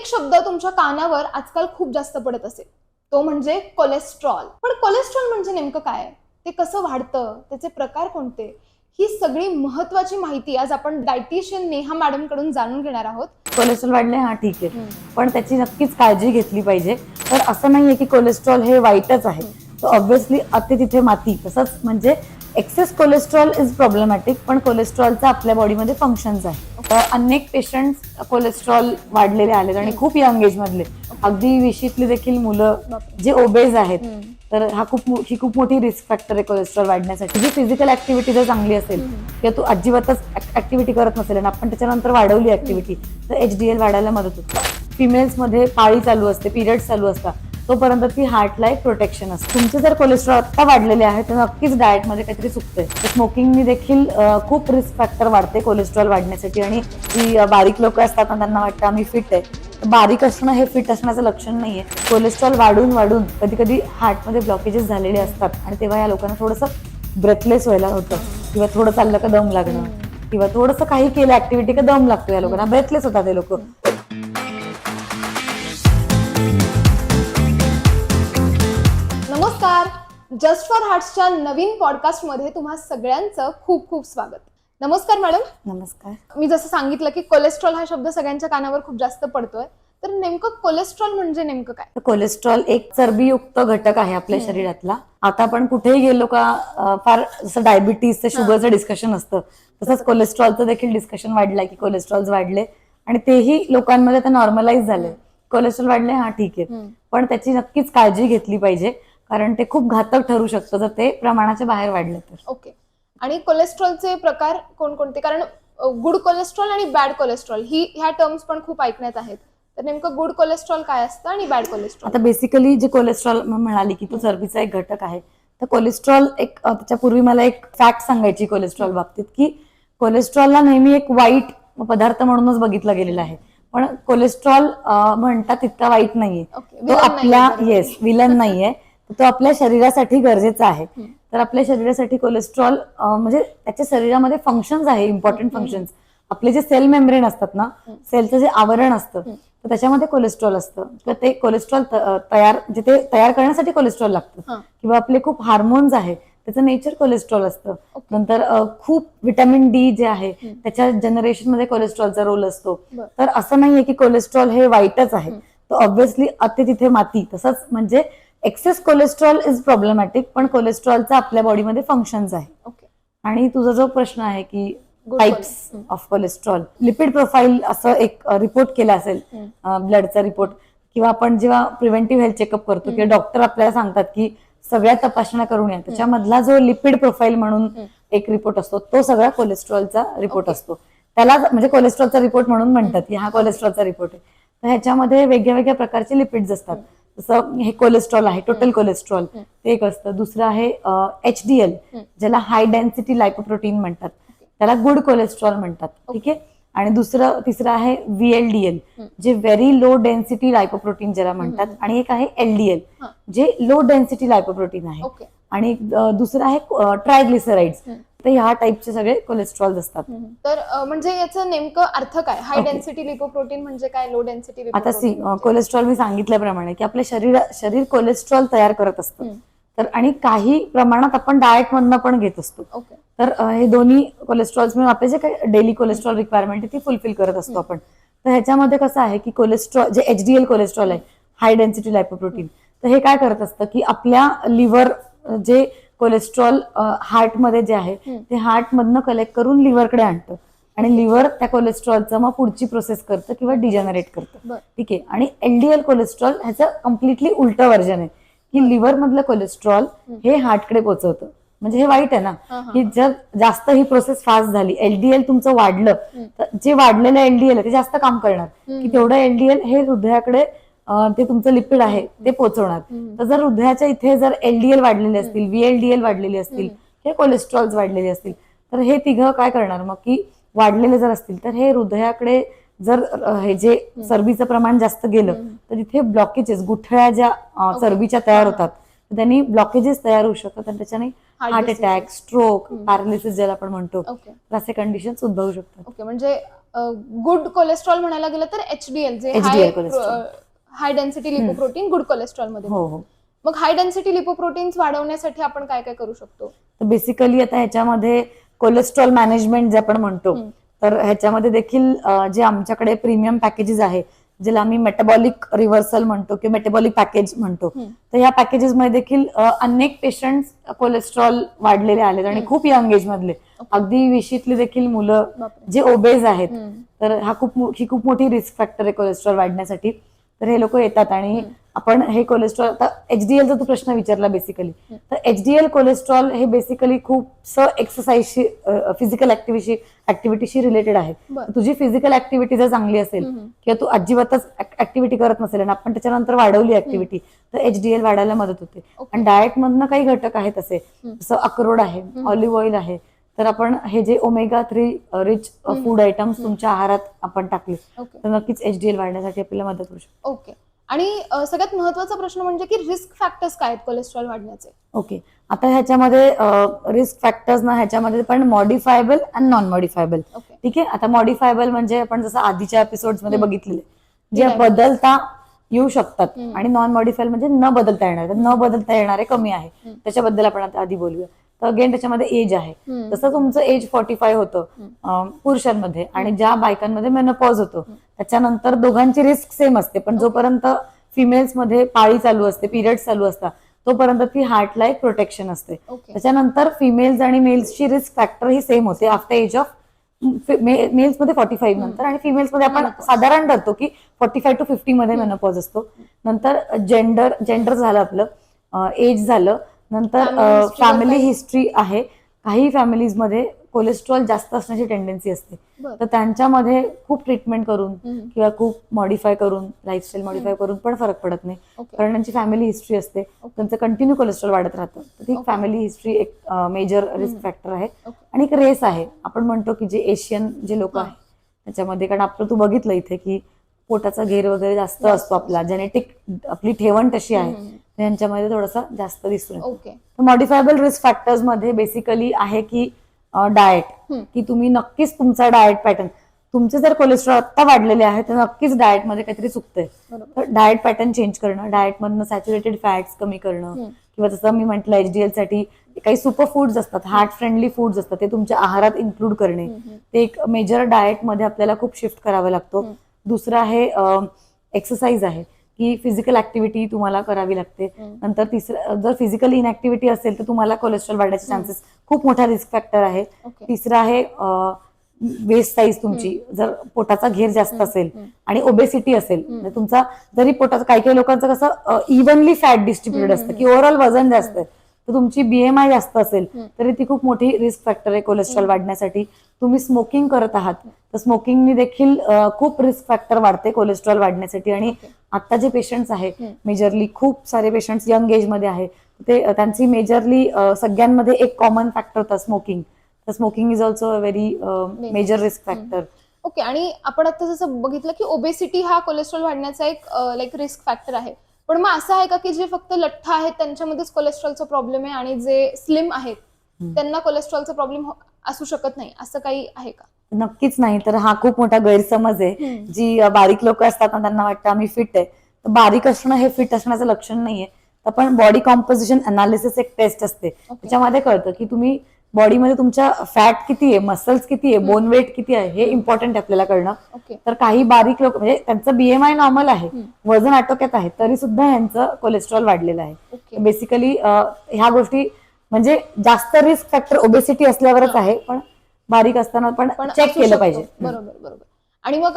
एक शब्द तुमच्या कानावर आजकाल खूप जास्त पडत असेल. तो म्हणजे कोलेस्ट्रॉल पण कोलेस्ट्रॉल म्हणजे नेमकं काय? ते कसं वाढतं? त्याचे प्रकार कोणते? ही सगळी महत्वाची माहिती आज आपण डायटिशियन नेहा मॅडमकडून जाणून घेणार आहोत. कोलेस्ट्रॉल वाढले हा ठीक आहे. पण त्याची नक्कीच काळजी घेतली पाहिजे. तर असं नाहीये की कोलेस्ट्रॉल हे वाईटच आहे. तर ऑब्व्हियसली अति तिथे माती. तसंच म्हणजे एक्सेस कोलेस्ट्रॉल इज प्रॉब्लेमॅटिक पण कोलेस्ट्रॉलचा आपल्या बॉडीमध्ये फंक्शन्स आहे. तर अनेक पेशंट कोलेस्ट्रॉल वाढलेले आलेत आणि खूप यंग एज मधले. अगदी विशीतली देखील मुलं. जे ओबेज आहेत. तर हा खूप ही खूप मोठी रिस्क फॅक्टर आहे कोलेस्ट्रॉल वाढण्यासाठी. जी फिजिकल ऍक्टिव्हिटी जर चांगली असेल किंवा तू अजिबातच ऍक्टिव्हिटी करत नसेल आणि आपण त्याच्यानंतर वाढवली ऍक्टिव्हिटी तर एच डी एल वाढायला मदत होते. फिमेल्समध्ये पाळी चालू असते पिरियड चालू असतात. तोपर्यंत ती हार्टला एक प्रोटेक्शन असते. तुमचे जर कोलेस्ट्रॉल आता वाढलेले आहे तर नक्कीच डाएटमध्ये काहीतरी चुकतंय. स्मोकिंगनी देखील खूप रिस्क फॅक्टर वाढते कोलेस्ट्रॉल वाढण्यासाठी आणि जी बारीक लोक असतात त्यांना वाटतं आम्ही फिट आहे. बारीक असणं हे फिट असण्याचं लक्षण नाहीये. कोलेस्ट्रॉल वाढून वाढून कधी कधी हार्टमध्ये ब्लॉकेजेस झालेले असतात आणि तेव्हा या लोकांना थोडंसं ब्रेथलेस व्हायला होतं. किंवा थोडं चाललं का दम लागणं. किंवा थोडंसं काही केलं ऍक्टिव्हिटी का दम लागतो या लोकांना. ब्रेथलेस होतात हे लोक. जस्ट फॉर हार्ट्सच्या नवीन पॉडकास्टमध्ये तुम्हा सगळ्यांचं खूप खूप स्वागत. नमस्कार मॅडम नमस्कार. मी जसं सांगितलं की कोलेस्ट्रॉल हा शब्द सगळ्यांच्या कानावर खूप जास्त पडतोय. तर नेमकं कोलेस्ट्रॉल म्हणजे नेमकं काय? कोलेस्ट्रॉल एक चरबीयुक्त घटक आहे आपल्या शरीरातला. आता आपण कुठेही गेलो का अं, फार जसं डायबिटीजचं शुगरचं डिस्कशन असतं तसंच कोलेस्ट्रॉलचं देखील डिस्कशन वाढलंय की कोलेस्ट्रॉल वाढले आणि तेही लोकांमध्ये आता नॉर्मलाइज झाले कोलेस्ट्रॉल वाढले हा ठीक आहे. पण त्याची नक्कीच काळजी घेतली पाहिजे. कारण ते खूप घातक ठरू शकतं जर ते प्रमाणाच्या बाहेर वाढलं तर. ओके. आणि कोलेस्ट्रॉलचे प्रकार कोणकोणते? कारण गुड कोलेस्ट्रॉल आणि बॅड कोलेस्ट्रॉल ही ह्या टर्म्स पण खूप ऐकण्यात आहेत. तर नेमकं गुड कोलेस्ट्रॉल काय असतं आणि बॅड कोलेस्ट्रॉल आता बेसिकली जे कोलेस्ट्रॉल म्हणाली की तो चरबीचा एक घटक आहे. तर कोलेस्ट्रॉल एक त्याच्यापूर्वी मला एक फॅक्ट सांगायची कोलेस्ट्रॉल बाबतीत की कोलेस्ट्रॉलला नेहमी एक वाईट पदार्थ म्हणूनच बघितलं गेलेलं आहे. पण कोलेस्ट्रॉल म्हणतात तितका वाईट नाहीये. तो आपल्या येस विलन नाहीये. तो आपल्या शरीरासाठी गरजेचा आहे. तर आपल्या शरीरासाठी कोलेस्ट्रॉल म्हणजे त्याच्या शरीरामध्ये फंक्शन्स आहे इम्पॉर्टंट फंक्शन्स आपले जे सेल मेम्ब्रेन असतात ना. सेलचं जे आवरण असतं. तर त्याच्यामध्ये कोलेस्ट्रॉल असतं तर ते कोलेस्ट्रॉल तयार म्हणजे ते तयार करण्यासाठी कोलेस्ट्रॉल लागतं. किंवा आपले खूप हार्मोन्स आहे त्याचं नेचर कोलेस्ट्रॉल असतं. नंतर खूप विटॅमिन डी जे आहे. त्याच्या जनरेशनमध्ये कोलेस्ट्रॉलचा रोल असतो. तर असं नाहीये की कोलेस्ट्रॉल हे वाईटच आहे. तर ऑब्व्हियसली अति तिथे माती तसंच म्हणजे एक्सेस कोलेस्ट्रॉल इज प्रॉब्लेमॅटिक पण कोलेस्ट्रॉलचा आपल्या बॉडीमध्ये फंक्शन्स आहे. ओके आणि तुझा जो प्रश्न आहे की types. Of cholesterol lipid profile असं एक रिपोर्ट केला असेल. ब्लडचा रिपोर्ट किंवा आपण जेव्हा प्रिव्हेंटिव्ह हेल्थ चेकअप करतो किंवा डॉक्टर आपल्याला सांगतात की सगळ्या तपासण्या करून या त्याच्यामधला जो लिपिड प्रोफाईल म्हणून. एक रिपोर्ट असतो तो सगळा कोलेस्ट्रॉलचा रिपोर्ट. असतो. त्याला म्हणजे कोलेस्ट्रॉलचा रिपोर्ट म्हणून म्हणतात की हा कोलेस्ट्रॉलचा रिपोर्ट आहे. तर ह्याच्यामध्ये वेगळ्या वेगळ्या प्रकारचे लिपिड्स असतात. जसं हे कोलेस्ट्रॉल आहे टोटल कोलेस्ट्रॉल. ते एक असतं दुसरं आहे एच डी एल. ज्याला हाय डेन्सिटी लायकोप्रोटीन म्हणतात त्याला गुड कोलेस्ट्रॉल म्हणतात ठीक आहे आणि दुसरं तिसरं आहे व्हीएलडीएल. जे व्हेरी लो डेन्सिटी लायकोप्रोटीन ज्याला म्हणतात. आणि एक आहे एलडीएल. जे लो डेन्सिटी लायकोप्रोटीन आहे आणि दुसरं आहे ट्रायग्लिसराइड्स हम्म. तर ह्या टाईपचे सगळे कोलेस्ट्रॉल असतात. तर अ, म्हणजे याचं नेमकं अर्थ काय? हाय Okay. डेन्सिटी लिपोप्रोटीन म्हणजे काय? लो डेन्सिटी आता सी कोलेस्ट्रॉल मी सांगितल्याप्रमाणे की आपल्या शरीर शरीर कोलेस्ट्रॉल तयार करत असतं. हम्म. तर आणि काही प्रमाणात आपण डाएट मधनं पण घेत असतो. ओके तर अ, हे दोन्ही कोलेस्ट्रॉल्स मिळून आपले जे काही डेली कोलेस्ट्रॉल रिक्वायरमेंट आहे ती फुलफिल करत असतो आपण. तर ह्याच्यामध्ये कसं आहे की कोलेस्ट्रॉल जे एच डी एल कोलेस्ट्रॉल आहे हाय डेन्सिटी लायपोप्रोटीन तर हे काय करत असतं की आपल्या लिव्हर जे कोलेस्ट्रॉल हार्टमध्ये जे आहे. ते हार्टमधनं कलेक्ट करून लिव्हरकडे आणतं आणि लिव्हर त्या कोलेस्ट्रॉलचं मग पुढची प्रोसेस करतं किंवा डिजनरेट करतं. ठीक आहे आणि एलडीएल कोलेस्ट्रॉल ह्याचं कम्प्लिटली उलटं व्हर्जन आहे की लिव्हर मधलं कोलेस्ट्रॉल हे हार्टकडे पोहोचवतं म्हणजे हे वाईट आहे ना. की जर जास्त ही प्रोसेस फास्ट झाली एलडीएल तुमचं वाढलं. तर जे वाढलेलं एलडीएल आहे ते जास्त काम करणार. की तेवढं एलडीएल हे हृदयाकडे ते तुमचं लिपिड आहे ते पोहोचवणार हम्म. तर जर हृदयाच्या इथे जर एलडीएल वाढलेले असतील व्हीएलडीएल वाढलेले असतील हे कोलेस्ट्रॉल्स वाढलेले असतील तर हे तिघं काय करणार मग की वाढलेले जर असतील तर हे हृदयाकडे जर हे जे चरबीचं प्रमाण जास्त गेलं. तर इथे ब्लॉकेजेस गुठळ्या ज्या. चरबीच्या तयार. होतात त्यांनी ब्लॉकेजेस तयार होऊ शकतात आणि त्याच्याने हार्ट. Attack stroke. पॅरालिसिस ज्याला आपण म्हणतो तर असे कंडिशन उद्भवू शकतात ओके म्हणजे गुड कोलेस्ट्रॉल म्हणायला गेलं तर एच डी एल जे HDL cholesterol. High density lipoprotein good कोलेस्ट्रॉलमध्ये हो हो मग हाय डेन्सिटी लिपोप्रोटीन्स वाढवण्यासाठी आपण काय काय करू शकतो तर बेसिकली आता ह्याच्यामध्ये कोलेस्ट्रॉल मॅनेजमेंट जे आपण म्हणतो हम्म. तर ह्याच्यामध्ये देखील अं, जे आमच्याकडे प्रीमियम पॅकेजेस आहे ज्याला आम्ही मेटाबॉलिक रिव्हर्सल म्हणतो किंवा मेटाबॉलिक पॅकेज म्हणतो हम्म. तर ह्या पॅकेजेसमध्ये देखील अं, अनेक पेशंट कोलेस्ट्रॉल वाढलेले आलेत आणि हम्म. खूप यंग एज मधले अगदी विशीतली देखील मुलं बापरे. जे ओबेज आहेत हम्म. तर हा खूप मो- ही खूप मोठी रिस्क फॅक्टर आहे कोलेस्ट्रॉल वाढण्यासाठी तर हे लोक येतात आणि. आपण हे कोलेस्ट्रॉल आता एचडीएलचा तू प्रश्न विचारला बेसिकली. तर एचडीएल कोलेस्ट्रॉल हे बेसिकली खूप स एक्सरसाइजशी फिजिकल ऍक्टिव्हिटी ऍक्टिव्हिटीशी रिलेटेड आहे. तुझी फिजिकल ऍक्टिव्हिटी जर चांगली असेल. किंवा तू अजिबातच ऍक्टिव्हिटी करत नसेल आणि आपण त्याच्यानंतर वाढवली ऍक्टिव्हिटी तर एचडीएल वाढायला मदत होते. आणि डाएट मधनं काही घटक आहेत असे. जसं अक्रोड आहे. ऑलिव्ह ऑइल आहे तर आपण हे जे omega three rich. Food items. तुमच्या आहारात आपण टाकले तर नक्कीच एचडीएल वाढण्यासाठी आपल्याला मदत होऊ शकते ओके आणि सगळ्यात महत्त्वाचा प्रश्न म्हणजे की रिस्क फॅक्टर्स काय आहेत कोलेस्ट्रॉल वाढण्याचे ओके आता ह्याच्यामध्ये रिस्क फॅक्टर्स ना ह्याच्यामध्ये पण मॉडिफायबल आणि नॉन मॉडिफायबल ठीक आहे आता मॉडिफायबल म्हणजे आपण जसं आधीच्या एपिसोडमध्ये. बघितलेले जे. बदलता येऊ शकतात. आणि नॉन मॉडिफायल म्हणजे न बदलता येणारे न बदलता येणारे कमी आहे. त्याच्याबद्दल आपण आता आधी बोलूया तर अगेन त्याच्यामध्ये एज आहे. जसं तुमचं एज फॉर्टी फाय होतं पुरुषांमध्ये आणि ज्या बायकांमध्ये मेनोपॉज होतो. त्याच्यानंतर दोघांची रिस्क सेम असते पण. जोपर्यंत फिमेल्समध्ये पाळी चालू असते पिरियड चालू असतात तोपर्यंत ती हार्टला एक प्रोटेक्शन असते त्याच्यानंतर फिमेल्स आणि मेल्सची रिस्क फॅक्टर ही सेम होते आफ्टर एज ऑफ मेल्समध्ये फॉर्टी फाईव्ह. नंतर आणि फिमेल्समध्ये आपण. साधारण धरतो की फॉर्टी फाय टू फिफ्टी मध्ये. मेनोपॉज असतो नंतर जेंडर जेंडर झालं आपलं एज झालं नंतर फॅमिली हिस्ट्री आहे. काही फॅमिलीजमध्ये कोलेस्ट्रॉल जास्त असण्याची टेंडन्सी असते. तर त्यांच्यामध्ये खूप ट्रीटमेंट करून. किंवा खूप मॉडिफाय करून लाईफस्टाईल मॉडिफाय करून पण फरक पडत नाही. कारण त्यांची फॅमिली हिस्ट्री असते. त्यांचं कंटिन्यू कोलेस्ट्रॉल वाढत राहतं. तर ती. फॅमिली हिस्ट्री एक मेजर रिस्क. फॅक्टर आहे. आणि एक रेस आहे. आपण म्हणतो की जे एशियन जे लोक. आहेत त्याच्यामध्ये कारण आपलं तू बघितलं इथे की पोटाचा घेर वगैरे जास्त असतो आपला. जेनेटिक आपली ठेवण तशी आहे. यांच्यामध्ये थोडासा जास्त दिसून ओके मॉडिफायबल रिस्क फॅक्टर्समध्ये बेसिकली आहे की डाएट. की तुम्ही नक्कीच तुमचा डाएट पॅटर्न तुमचे जर कोलेस्ट्रॉल आत्ता वाढलेले आहे तर नक्कीच डाएटमध्ये काहीतरी चुकतंय तर डाएट पॅटर्न चेंज करणं डाएट मधनं सॅच्युरेटेड फॅट्स कमी करणं. किंवा जसं मी म्हटलं एचडीएलसाठी काही सुपर फूड्स असतात हार्ट फ्रेंडली फूड्स असतात ते तुमच्या आहारात इन्क्लूड करणे. ते एक मेजर डाएटमध्ये आपल्याला खूप शिफ्ट करावा लागतो. दुसरं आहे एक्सरसाइज आहे की फिजिकल ऍक्टिव्हिटी तुम्हाला करावी लागते. नंतर तिसरं जर फिजिकल इनऍक्टिव्हिटी असेल तर तुम्हाला कोलेस्ट्रॉल वाढण्याचे. चान्सेस खूप मोठा रिस्क फॅक्टर आहे. तिसरं आहे वेस्ट साईज तुमची. जर पोटाचा घेर जास्त असेल. आणि ओबेसिटी असेल तुमचा जरी पोटाचा काही काही लोकांचं कसं इव्हनली फॅट डिस्ट्रीब्युटेड असतं की ओव्हरऑल वजन जास्त आहे. तर तुमची बीएमआय जास्त असेल. तरी ती खूप मोठी रिस्क फॅक्टर आहे कोलेस्ट्रॉल. वाढण्यासाठी तुम्ही स्मोकिंग करत आहात तर स्मोकिंगनी देखील खूप रिस्क फॅक्टर वाढते कोलेस्ट्रॉल वाढण्यासाठी आणि. आता जे पेशंट्स आहे. मेजरली खूप सारे पेशंट्स यंग एजमध्ये आहे ते त्यांची मेजरली सगळ्यांमध्ये एक कॉमन फॅक्टर होता स्मोकिंग तर smoking is also a very major risk factor okay आणि आपण आता जसं बघितलं की ओबेसिटी हा कोलेस्ट्रॉल वाढण्याचा एक लाईक रिस्क फॅक्टर आहे पण मग असं आहे का की जे फक्त लठ्ठ आहेत त्यांच्यामध्येच कोलेस्ट्रॉलचा प्रॉब्लेम आहे आणि जे स्लिम आहेत. त्यांना कोलेस्ट्रॉलचा प्रॉब्लेम असू शकत नाही? असं काही आहे का? नक्कीच नाही. तर हा खूप मोठा गैरसमज आहे. जी बारीक लोक असतात ना त्यांना वाटतं आम्ही फिट आहे. तर बारीक असणं हे फिट असण्याचं लक्षण नाहीये. तर पण बॉडी कॉम्पोजिशन अनालिसिस एक टेस्ट असते. त्याच्यामध्ये कळतं की तुम्ही बॉडीमध्ये तुमच्या फॅट किती आहे मसल्स किती आहे. बोन वेट किती आहे हे इम्पॉर्टंट आहे आपल्याला कळणं. तर काही बारीक लोक म्हणजे त्यांचं बीएमआय नॉर्मल आहे. वजन आटोक्यात आहे तरी सुद्धा यांचं कोलेस्ट्रॉल वाढलेलं आहे. बेसिकली ह्या गोष्टी म्हणजे जास्त रिस्क फॅक्टर ओबेसिटी असल्यावरच आहे पण बारीक असताना पण चेक केलं. पाहिजे. बरोबर बरोबर. आणि मग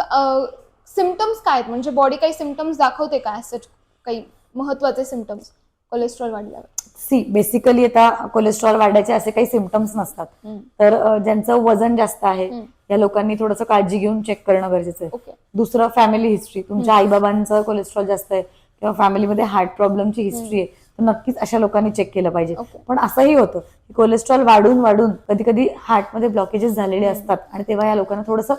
सिमटम्स काय आहेत? म्हणजे बॉडी काही सिमटम्स दाखवते का? काही महत्त्वाचे सिमटम्स कोलेस्ट्रॉल वाढल्यावर? सी बेसिकली आता कोलेस्ट्रॉल वाढायचे असे काही सिमटम्स नसतात. तर ज्यांचं वजन जास्त आहे. या लोकांनी थोडंसं काळजी घेऊन चेक करणं गरजेचं आहे दुसरं फॅमिली हिस्ट्री तुमच्या. आईबाबांचं कोलेस्ट्रॉल जास्त आहे किंवा फॅमिलीमध्ये हार्ट प्रॉब्लेमची हिस्ट्री आहे तर नक्कीच अशा लोकांनी चेक केलं पाहिजे पण असंही होतं की कोलेस्ट्रॉल वाढून वाढून कधी कधी हार्टमध्ये ब्लॉकेजेस झालेले. असतात आणि तेव्हा या लोकांना थोडंसं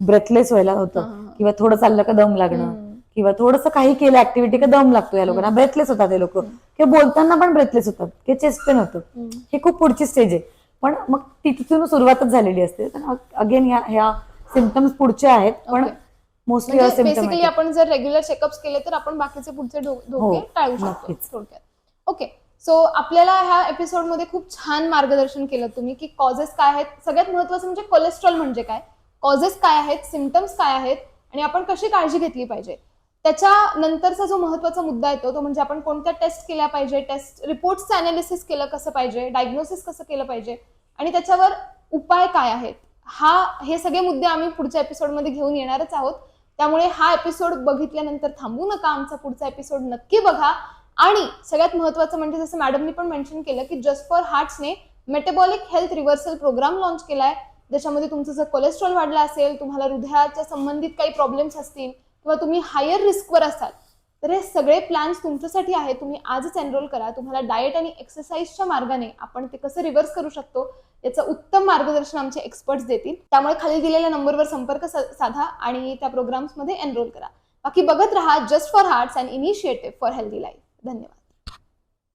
ब्रेथलेस व्हायला होतं. किंवा थोडं चाललं का दम लागणं. किंवा थोडंसं काही केलं ऍक्टिव्हिटी का दम लागतो या लोकांना. ब्रेथलेस होतात हे लोक. किंवा बोलताना पण ब्रेथलेस होतात. किंवा चेस्ट पेन होतं. हे खूप पुढची स्टेज आहे. पण मग तिथून सुरुवातच झालेली असते. अगेन या ह्या सिमटम्स पुढचे आहेत. पण. मोस्टली म्हणजे बेसिकली आपण जर रेग्युलर चेकअप्स केले तर आपण बाकीचे पुढचे धोके हो, टाळू शकतो नक्कीच. थोडक्यात. ओके सो आपल्याला ह्या एपिसोडमध्ये खूप छान मार्गदर्शन केलं तुम्ही की कॉजेस काय आहेत. सगळ्यात महत्वाचं म्हणजे कोलेस्ट्रॉल म्हणजे काय? कॉजेस काय आहेत? सिमटम्स काय आहेत? आणि आपण कशी काळजी घेतली पाहिजे? त्याच्यानंतरचा जो महत्त्वाचा मुद्दा येतो तो म्हणजे आपण कोणत्या टेस्ट केल्या पाहिजे? टेस्ट रिपोर्ट्सचं अनालिसिस केलं कसं पाहिजे? डायग्नोसिस कसं केलं पाहिजे? आणि त्याच्यावर उपाय काय आहेत? हा हे सगळे मुद्दे आम्ही पुढच्या एपिसोडमध्ये घेऊन येणारच आहोत. त्यामुळे हा एपिसोड बघितल्यानंतर थांबू नका आमचा पुढचा एपिसोड नक्की बघा. आणि सगळ्यात महत्वाचं म्हणजे जसं मॅडमनी पण मेन्शन केलं की just for हार्ट्सने metabolic health reversal program launch केलाय. ज्याच्यामध्ये तुमचं जर कोलेस्ट्रॉल वाढला असेल तुम्हाला हृदयाच्या संबंधित काही प्रॉब्लेम्स असतील किंवा तुम्ही हायर रिस्कवर असाल तर हे सगळे प्लॅन्स तुमच्यासाठी आहेत. तुम्ही आजच एनरोल करा. तुम्हाला डाएट आणि एक्सरसाइजच्या मार्गाने आपण ते कसं रिव्हर्स करू शकतो याचं उत्तम मार्गदर्शन आमचे एक्सपर्ट्स देतील. त्यामुळे खाली दिलेल्या नंबरवर संपर्क सा- साधा आणि त्या प्रोग्राम्समध्ये एनरोल करा. बाकी बघत राहा just for hearts and initiative for healthy life धन्यवाद.